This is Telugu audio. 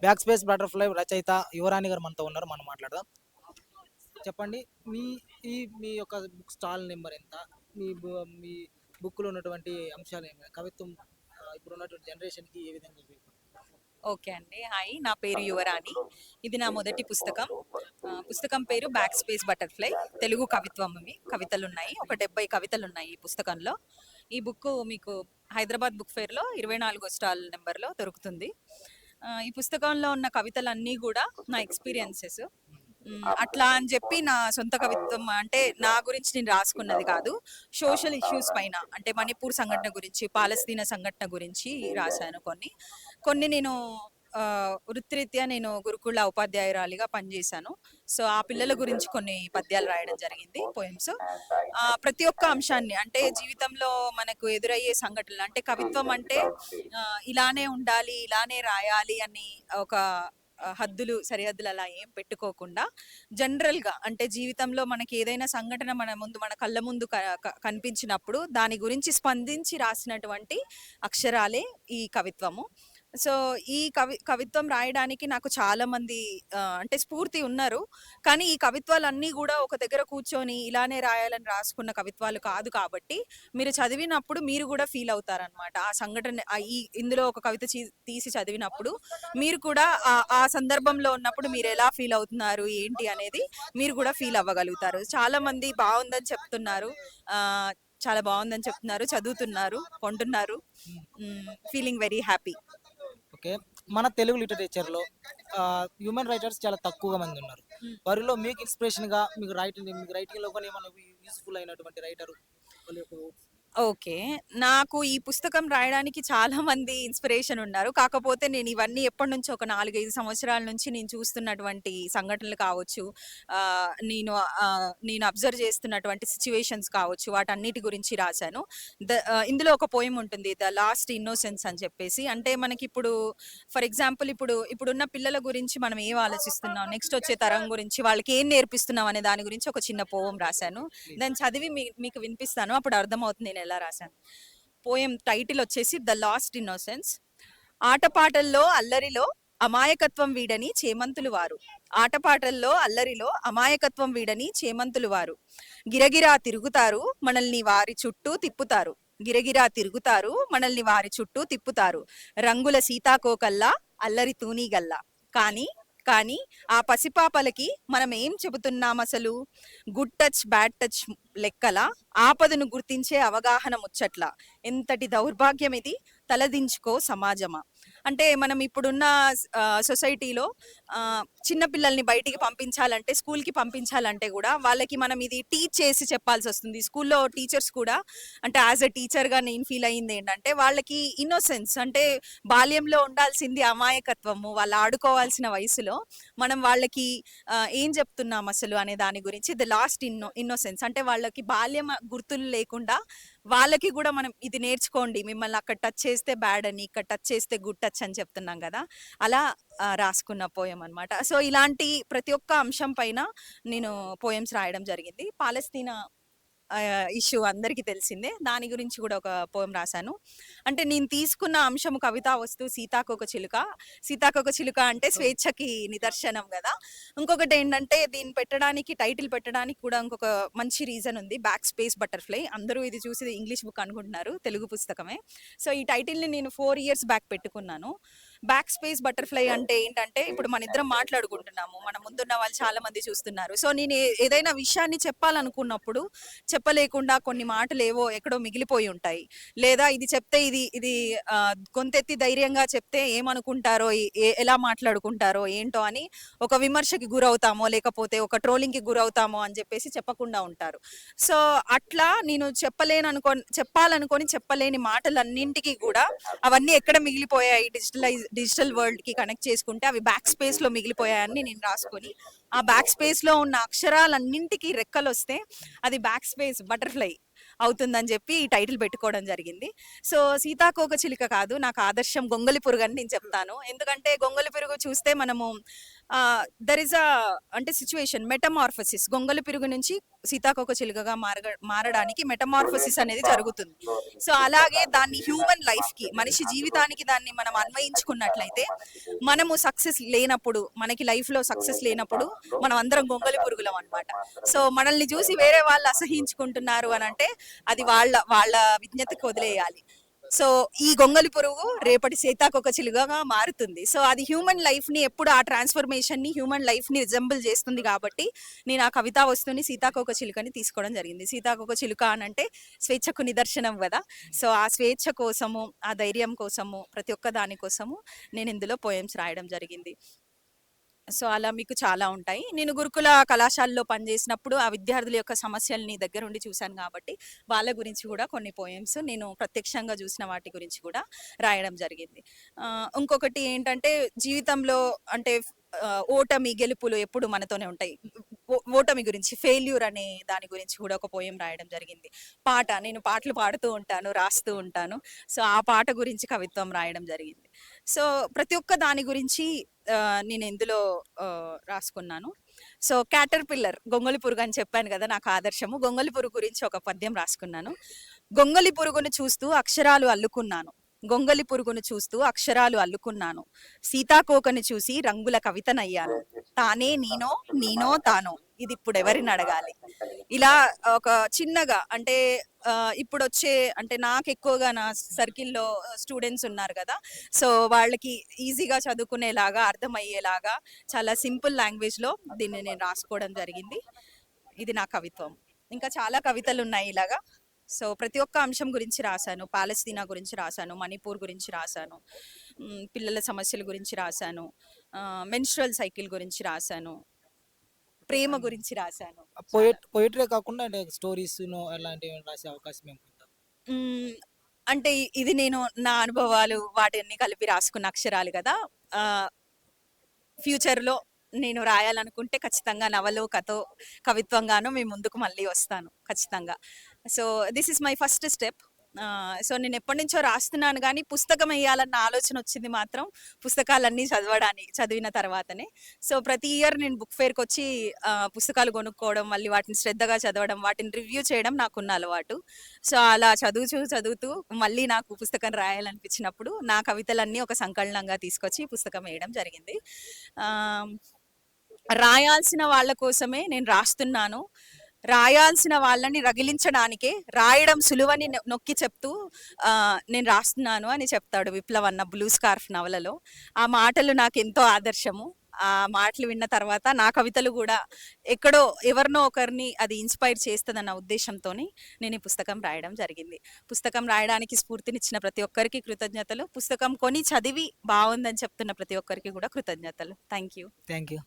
బ్యాక్ స్పేస్ బటర్ఫ్లై రచయిత యువరాణి గారు మనతో ఉన్నారు. మనం మాట్లాడదాం. చెప్పండి. మీ ఈ మీ యొక్క బుక్ స్టాల్ నెంబర్ ఎంత? మీ మీ బుక్లో ఉన్నటువంటి అంశాలు ఏమి కవిత్వం ఇప్పుడు ఉన్నటువంటి జనరేషన్కి ఏ విధంగా ఓకే అండి. హాయ్ నా పేరు యువరాణి. ఇది నా మొదటి పుస్తకం. పుస్తకం పేరు బ్యాక్ స్పేస్ బటర్ఫ్లై. తెలుగు కవిత్వం ఇవి కవితలు ఉన్నాయి ఒక డెబ్బై కవితలు ఉన్నాయి ఈ పుస్తకంలో. ఈ బుక్ మీకు హైదరాబాద్ బుక్ ఫేర్లో ఇరవై నాలుగో స్టాల్ నెంబర్లో దొరుకుతుంది. ఈ పుస్తకంలో ఉన్న కవితలన్నీ కూడా నా ఎక్స్పీరియన్సెస్ అట్లా అని చెప్పి నా సొంత కవిత్వం అంటే నా గురించి నేను రాసుకున్నది కాదు. సోషల్ ఇష్యూస్ పైన అంటే మణిపూర్ సంఘటన గురించి పాలస్తీనా సంఘటన గురించి రాశాను కొన్ని. కొన్ని నేను వృత్తిరీత్యా నేను గురుకుల ఉపాధ్యాయురాలిగా పనిచేశాను. సో ఆ పిల్లల గురించి కొన్ని పద్యాలు రాయడం జరిగింది పోయమ్స్ ప్రతి ఒక్క అంశాన్ని అంటే జీవితంలో మనకు ఎదురయ్యే సంఘటనలు అంటే కవిత్వం అంటే ఇలానే ఉండాలి ఇలానే రాయాలి అని ఒక హద్దులు సరిహద్దులు అలా ఏం పెట్టుకోకుండా జనరల్గా అంటే జీవితంలో మనకి ఏదైనా సంఘటన మన ముందు మన కళ్ళ ముందు కనిపించినప్పుడు దాని గురించి స్పందించి రాసినటువంటి అక్షరాలే ఈ కవిత్వము. సో ఈ కవి కవిత్వం రాయడానికి నాకు చాలా మంది ఆ, అంటే స్ఫూర్తి ఉన్నారు. కానీ ఈ కవిత్వాలన్నీ కూడా ఒక దగ్గర కూర్చొని ఇలానే రాయాలని రాసుకున్న కవిత్వాలు కాదు కాబట్టి మీరు చదివినప్పుడు మీరు కూడా ఫీల్ అవుతారనమాట ఆ సంఘటన ఆ ఈ ఇందులో ఒక కవిత చీ- తీసి చదివినప్పుడు మీరు కూడా ఆ- ఆ సందర్భంలో ఉన్నప్పుడు మీరు ఎలా ఫీల్ అవుతున్నారు ఏంటి అనేది మీరు కూడా ఫీల్ అవ్వగలుగుతారు. చాలా మంది బాగుందని చెప్తున్నారు. ఆ, చాలా బాగుందని చెప్తున్నారు చదువుతున్నారు కొంటున్నారు. Feeling very happy. ఓకే మన తెలుగు లిటరేచర్లో హ్యూమన్ రైటర్స్ చాలా తక్కువగా మంది ఉన్నారు. వారిలో మీకు ఇన్స్పిరేషన్గా మీకు రైటింగ్ మీకు రైటింగ్లో కానీ ఏమైనా యూస్ఫుల్ అయినటువంటి రైటరు ఓకే. నాకు ఈ పుస్తకం రాయడానికి చాలా మంది ఇన్స్పిరేషన్ ఉన్నారు. కాకపోతే నేను ఇవన్నీ ఎప్పటి నుంచో ఒక నాలుగైదు సంవత్సరాల నుంచి నేను చూస్తున్నటువంటి సంఘటనలు కావచ్చు నేను నేను అబ్జర్వ్ చేస్తున్నటువంటి సిచ్యువేషన్స్ కావచ్చు వాటన్నిటి గురించి రాశాను. ద ఇందులో ఒక పోయం ఉంటుంది ద లాస్ట్ ఇన్నోసెన్స్ అని చెప్పేసి. అంటే మనకి ఇప్పుడు ఫర్ ఎగ్జాంపుల్ ఇప్పుడు ఇప్పుడున్న పిల్లల గురించి మనం ఏం ఆలోచిస్తున్నాం? నెక్స్ట్ వచ్చే తరం గురించి వాళ్ళకి ఏం నేర్పిస్తున్నాం అనే దాని గురించి ఒక చిన్న పోవం రాశాను. దాన్ని చదివి మీ- మీకు వినిపిస్తాను. అప్పుడు అర్థమవుతుంది నేను ఎలా రాశాను? పోయం టైటిల్ వచ్చేసి ద లాస్ట్ ఇన్నోసెన్స్. ఆటపాటల్లో అల్లరిలో అమాయకత్వం వీడని చేమంతులు వారు. ఆటపాటల్లో అల్లరిలో అమాయకత్వం వీడని చేమంతులు వారు. గిరగిరా తిరుగుతారు మనల్ని వారి చుట్టూ తిప్పుతారు. గిరగిరా తిరుగుతారు మనల్ని వారి చుట్టూ తిప్పుతారు. రంగుల సీతాకోకల్లా అల్లరి తూనీగల్లా. కానీ కానీ ఆ పసిపాపలకి మనం ఏం చెబుతున్నాం అసలు గుడ్ టచ్ బ్యాడ్ టచ్ లెక్కల ఆపదను గుర్తించే అవగాహన ముచ్చట్ల. ఎంతటి దౌర్భాగ్యం ఇది తలదించుకో సమాజమా? అంటే మనం ఇప్పుడున్న సొసైటీలో చిన్న పిల్లల్ని బయటికి పంపించాలంటే స్కూల్కి పంపించాలంటే కూడా వాళ్ళకి మనం ఇది టీచ్ చేసి చెప్పాల్సి వస్తుంది. స్కూల్లో టీచర్స్ కూడా అంటే యాజ్ ఎ టీచర్గా నేను ఫీల్ అయ్యింది ఏంటంటే వాళ్ళకి ఇన్నోసెన్స్ అంటే బాల్యంలో ఉండాల్సింది అమాయకత్వము వాళ్ళు ఆడుకోవాల్సిన వయసులో మనం వాళ్ళకి ఏం చెప్తున్నాం అసలు అనే దాని గురించి ద లాస్ట్ ఇన్నో ఇన్నోసెన్స్. అంటే వాళ్ళకి బాల్యం గుర్తులు లేకుండా వాళ్ళకి కూడా మనం ఇది నేర్చుకోండి. మిమ్మల్ని అక్కడ టచ్ చేస్తే బ్యాడ్ అని ఇక్కడ టచ్ చేస్తే గుడ్ టచ్ అని చెప్తున్నాం కదా. అలా రాసుకున్న పోయం అనమాట సో ఇలాంటి ప్రతి ఒక్క అంశం పైన నేను పోయమ్స్ రాయడం జరిగింది. పాలస్తీనా ఇష్యూ అందరికీ తెలిసిందే. దాని గురించి కూడా ఒక పోయం రాశాను. అంటే నేను తీసుకున్న అంశం కవితా వస్తు సీతాకోక చిలుక. సీతాకోక చిలుక అంటే స్వేచ్ఛకి నిదర్శనం కదా. ఇంకొకటి ఏంటంటే దీన్ని పెట్టడానికి టైటిల్ పెట్టడానికి కూడా ఇంకొక మంచి రీజన్ ఉంది. Back space butterfly. అందరూ ఇది చూసి ఇంగ్లీష్ బుక్ అనుకుంటున్నారు. తెలుగు పుస్తకమే. సో ఈ టైటిల్ని నేను ఫోర్ ఇయర్స్ బ్యాక్ పెట్టుకున్నాను. బ్యాక్ స్పేస్ బటర్ఫ్లై అంటే ఏంటంటే ఇప్పుడు మన ఇద్దరం మాట్లాడుకుంటున్నాము. మన ముందున్న వాళ్ళు చాలా మంది చూస్తున్నారు. సో నేను ఏదైనా విషయాన్ని చెప్పాలనుకున్నప్పుడు చెప్పలేకుండా కొన్ని మాటలు ఏవో ఎక్కడో మిగిలిపోయి ఉంటాయి. లేదా ఇది చెప్తే ఇది ఇది గొంతెత్తి ధైర్యంగా చెప్తే ఏమనుకుంటారో ఏ- ఎలా మాట్లాడుకుంటారో ఏంటో అని ఒక విమర్శకి గురవుతామో లేకపోతే ఒక ట్రోలింగ్కి గురవుతామో అని చెప్పేసి చెప్పకుండా ఉంటారు. సో అట్లా నేను చెప్పలేను అనుకో చెప్పాలనుకొని చెప్పలేని మాటలన్నింటికి కూడా అవన్నీ ఎక్కడ మిగిలిపోయాయి? డిజిటలైజ్ డిజిటల్ వరల్డ్కి కనెక్ట్ చేసుకుంటే అవి బ్యాక్ స్పేస్లో మిగిలిపోయాయని నేను రాసుకొని ఆ బ్యాక్ స్పేస్లో ఉన్న అక్షరాలన్నింటికి రెక్కలు వస్తే అది బ్యాక్ స్పేస్ బటర్ఫ్లై అవుతుందని చెప్పి ఈ టైటిల్ పెట్టుకోవడం జరిగింది. సో సీతాకోక చిలుక కాదు నాకు ఆదర్శం గొంగలి పురుగు అని నేను చెప్తాను. ఎందుకంటే గొంగలి పురుగు చూస్తే మనము దర్ ఇస్ అ అంటే సిచ్యువేషన్ మెటమార్ఫసిస్ గొంగలి పిరుగు నుంచి సీతాకోక చిలుకగా మారగ మారడానికి మెటమార్ఫసిస్ అనేది జరుగుతుంది. సో అలాగే దాన్ని హ్యూమన్ లైఫ్కి మనిషి జీవితానికి దాన్ని మనం అన్వయించుకున్నట్లయితే మనము సక్సెస్ లేనప్పుడు మనకి లైఫ్లో సక్సెస్ లేనప్పుడు మనం అందరం గొంగలి పురుగులం అనమాట సో మనల్ని చూసి వేరే వాళ్ళు అసహించుకుంటున్నారు అని అంటే అది వాళ్ళ వాళ్ళ విజ్ఞతకు వదిలేయాలి. సో ఈ గొంగలి పురుగు రేపటి సీతాకొకచిలుగా మారుతుంది. సో అది హ్యూమన్ లైఫ్ని ఎప్పుడు ఆ ట్రాన్స్ఫర్మేషన్ని హ్యూమన్ లైఫ్ని రిజంబుల్ చేస్తుంది కాబట్టి నేను ఆ కవితా వస్తువుని సీతాకోక చిలుకని తీసుకోవడం జరిగింది. సీతాకోక చిలుక అని అంటే స్వేచ్ఛకు నిదర్శనం కదా. సో ఆ స్వేచ్ఛ కోసము ఆ ధైర్యం కోసము ప్రతి ఒక్క దాని కోసము నేను ఇందులో పోయమ్స్ రాయడం జరిగింది. సో అలా మీకు చాలా ఉంటాయి. నేను గురుకుల కళాశాలలో పనిచేసినప్పుడు ఆ విద్యార్థుల యొక్క సమస్యల్ని దగ్గర ఉండి చూశాను కాబట్టి వాళ్ళ గురించి కూడా కొన్ని పోయమ్స్ నేను ప్రత్యక్షంగా చూసిన వాటి గురించి కూడా రాయడం జరిగింది. ఇంకొకటి ఏంటంటే జీవితంలో అంటే ఓటమి గెలుపులు ఎప్పుడు మనతోనే ఉంటాయి. ఓ- ఓటమి గురించి ఫెయిల్యూర్ అనే దాని గురించి కూడా ఒక పోయం రాయడం జరిగింది. పాట నేను పాటలు పాడుతూ ఉంటాను రాస్తూ ఉంటాను. సో ఆ పాట గురించి కవిత్వం రాయడం జరిగింది. సో ప్రతి ఒక్క దాని గురించి నేను ఇందులో రాసుకున్నాను. సో క్యాటర్ పిల్లర్ గొంగలి పురుగు అని చెప్పాను కదా నాకు ఆదర్శము. గొంగలి పురుగు గురించి ఒక పద్యం రాసుకున్నాను. గొంగలి పురుగును చూస్తూ అక్షరాలు అల్లుకున్నాను. గొంగలి పురుగును చూస్తూ అక్షరాలు అల్లుకున్నాను. సీతాకోకను చూసి రంగుల కవితనయ్యాను తానే నేనో నేనో తానో. ఇది ఇప్పుడు ఎవరిని అడగాలి? ఇలా ఒక చిన్నగా అంటే ఇప్పుడు వచ్చే అంటే నాకు ఎక్కువగా నా సర్కిల్లో స్టూడెంట్స్ ఉన్నారు కదా. సో వాళ్ళకి ఈజీగా చదువుకునేలాగా అర్థమయ్యేలాగా చాలా సింపుల్ లాంగ్వేజ్లో దీన్ని నేను రాసుకోవడం జరిగింది. ఇది నా కవిత్వం. ఇంకా చాలా కవితలు ఉన్నాయి ఇలాగా. సో ప్రతి ఒక్క అంశం గురించి రాశాను. పాలస్తీనా గురించి రాశాను. మణిపూర్ గురించి రాశాను. పిల్లల సమస్యల గురించి రాశాను. మెన్స్ట్రల్ సైకిల్ గురించి రాశాను. ప్రేమ గురించి రాశాను. పోయిట్ పోయిటరీ కాకుండా అంటే స్టోరీస్ అలాంటివి రాసే అవకాశం. అంటే ఇది నేను నా అనుభవాలు వాటిని కలిపి రాసుకున్న అక్షరాలు కదా. ఫ్యూచర్లో నేను రాయాలనుకుంటే ఖచ్చితంగా నవలో కథో కవిత్వంగానో మీ ముందుకు మళ్ళీ వస్తాను. ఖచ్చితంగా. So this is my first step so నేను ఎప్పటి నుంచో రాస్తున్నాను కానీ పుస్తకం వేయాలన్న ఆలోచన వచ్చింది మాత్రం పుస్తకాలన్నీ చదవడానికి చదివిన తర్వాతనే. సో ప్రతి ఇయర్ నేను బుక్ ఫేర్కి వచ్చి పుస్తకాలు కొనుక్కోవడం మళ్ళీ వాటిని శ్రద్ధగా చదవడం వాటిని రివ్యూ చేయడం నాకున్న అలవాటు. సో అలా చదువుతూ చదువుతూ మళ్ళీ నాకు పుస్తకం రాయాలనిపించినప్పుడు నా కవితలన్నీ ఒక సంకలనంగా తీసుకొచ్చి పుస్తకం వేయడం జరిగింది. రాయాల్సిన వాళ్ళ కోసమే నేను రాస్తున్నాను. రాయాల్సిన వాళ్ళని రగిలించడానికే రాయడం సులువని నొక్కి చెప్తూ నేను రాస్తున్నాను అని చెప్తాడు విప్లవ్ అన్న బ్లూ స్కార్ఫ్ నవలలో. ఆ మాటలు నాకు ఎంతో ఆదర్శము. ఆ మాటలు విన్న తర్వాత నా కవితలు కూడా ఎక్కడో ఎవరినో ఒకరిని అది ఇన్స్పైర్ చేస్తుందన్న ఉద్దేశంతో నేను ఈ పుస్తకం రాయడం జరిగింది. పుస్తకం రాయడానికి స్ఫూర్తినిచ్చిన ప్రతి ఒక్కరికి కృతజ్ఞతలు. పుస్తకం కొని చదివి బాగుందని చెప్తున్న ప్రతి ఒక్కరికి కూడా కృతజ్ఞతలు. Thank you thank you